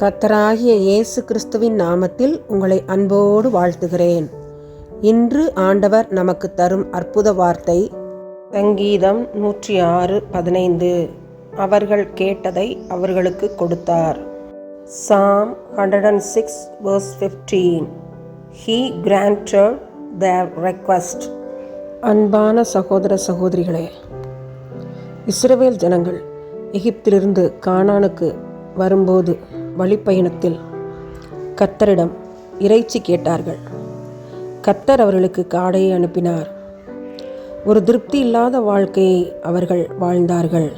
கத்தராகிய இயேசு கிறிஸ்துவின் நாமத்தில் உங்களை அன்போடு வாழ்த்துகிறேன். இன்று ஆண்டவர் நமக்கு தரும் அற்புத வார்த்தை சங்கீதம் நூற்றி ஆறு பதினைந்து. அவர்கள் கேட்டதை அவர்களுக்கு கொடுத்தார். Psalm hundred and six verse fifteen he granted the request அன்பான சகோதர சகோதரிகளே இஸ்ரவேல் ஜனங்கள் எகிப்திலிருந்து கானானுக்கு வரும்போது வழிப்பயணத்தில் கத்தரிடம் இறைச்சி கேட்டார்கள். கத்தர் அவர்களுக்கு காடையை அனுப்பினார். ஒரு திருப்தி இல்லாத வாழ்க்கையை அவர்கள் வாழ்ந்தார்கள்.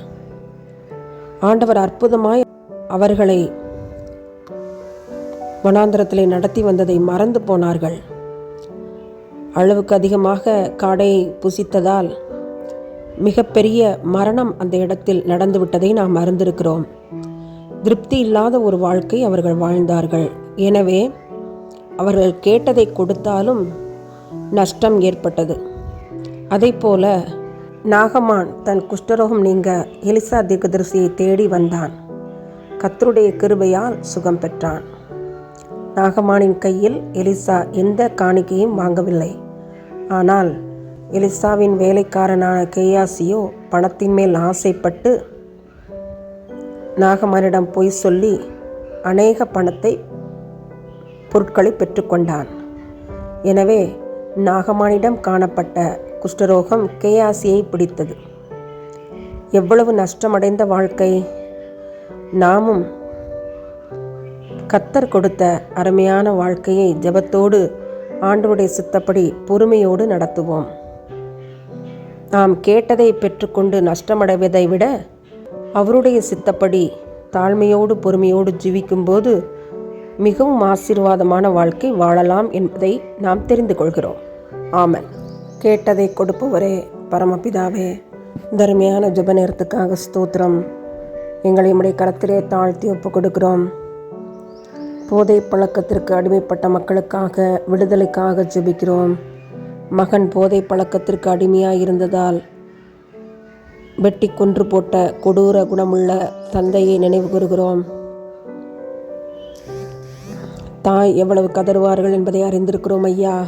ஆண்டவர் அற்புதமாய் அவர்களை வனாந்திரத்திலே நடத்தி வந்ததை மறந்து போனார்கள். அளவுக்கு அதிகமாக காடையை புசித்ததால் மிகப்பெரிய மரணம் அந்த இடத்தில் நடந்துவிட்டதை நாம் அறிந்திருக்கிறோம். திருப்தி இல்லாத ஒரு வாழ்க்கை அவர்கள் வாழ்ந்தார்கள். எனவே அவர்கள் கேட்டதை கொடுத்தாலும் நஷ்டம் ஏற்பட்டது. அதை போல நாகமான் தன் குஷ்டரோகம் நீங்க எலிசா தீர்க்கதரிசியை தேடி வந்தான். கத்தருடைய கிருபையால் சுகம் பெற்றான். நாகமானின் கையில் எலிசா எந்த காணிக்கையும் வாங்கவில்லை. ஆனால் எலிசாவின் வேலைக்காரனான கேயாசியோ பணத்தின் மேல் ஆசைப்பட்டு நாகமனிடம் பொய் சொல்லி அநேக பணத்தை பொருட்களை பெற்றுக்கொண்டான். எனவே நாகமானிடம் காணப்பட்ட குஷ்டரோகம் கேயாசியை பிடித்தது. எவ்வளவு நஷ்டமடைந்த வாழ்க்கை! நாமும் கத்தர் கொடுத்த அருமையான வாழ்க்கையை ஜபத்தோடு ஆண்டவருடைய சித்தப்படி பொறுமையோடு நடத்துவோம். நாம் கேட்டதை பெற்றுக்கொண்டு நஷ்டமடைவதை விட அவருடைய சித்தப்படி தாழ்மையோடு பொறுமையோடு ஜீவிக்கும்போது மிகவும் ஆசீர்வாதமான வாழ்க்கை வாழலாம் என்பதை நாம் தெரிந்து கொள்கிறோம். ஆமன். கேட்டதை கொடுப்பவரே பரமபிதாவே தருமையான ஜப நேரத்துக்காக ஸ்தோத்திரம். எங்களை உடைய கரத்திலே தாழ்த்தி ஒப்பு கொடுக்கிறோம். போதை பழக்கத்திற்கு அடிமைப்பட்ட மக்களுக்காக விடுதலைக்காக ஜெபிக்கிறோம். மகன் போதை பழக்கத்திற்கு அடிமையாக இருந்ததால் வெட்டி கொன்று போட்ட கொடூர குணமுள்ள தந்தையை நினைவு கூறுகிறோம். தாய் எவ்வளவு கதறுவார்கள் என்பதை அறிந்திருக்கிறோம் ஐயா.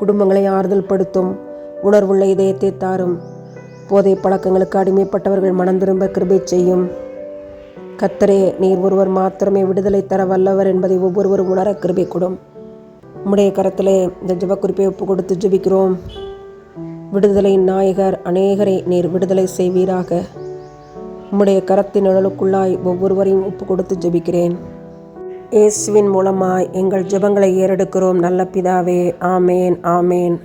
குடும்பங்களை ஆறுதல் படுத்தும் உணர்வுள்ள இதயத்தை தாரும். போதை பழக்கங்களுக்கு அடிமைப்பட்டவர்கள் மனம் திரும்ப கிருபை செய்யும். கத்தரே நீர் ஒருவர் மாத்திரமே விடுதலை தர வல்லவர் என்பதை ஒவ்வொருவரும் உணர கிருபை கொடும். உம்முடைய கரத்திலே இந்த ஜபக்குறிப்பை ஒப்பு கொடுத்து ஜபிக்கிறோம். விடுதலை நாயகர் அநேகரை நீர் விடுதலை செய்வீராக. உம்முடைய கரத்தின் நிழலுக்குள்ளாய் ஒவ்வொருவரையும் ஒப்பு கொடுத்து ஜெபிக்கிறேன். இயேசுவின் மூலமாய் எங்கள் ஜெபங்களை ஏறெடுக்கிறோம் நல்ல பிதாவே. ஆமேன் ஆமேன்.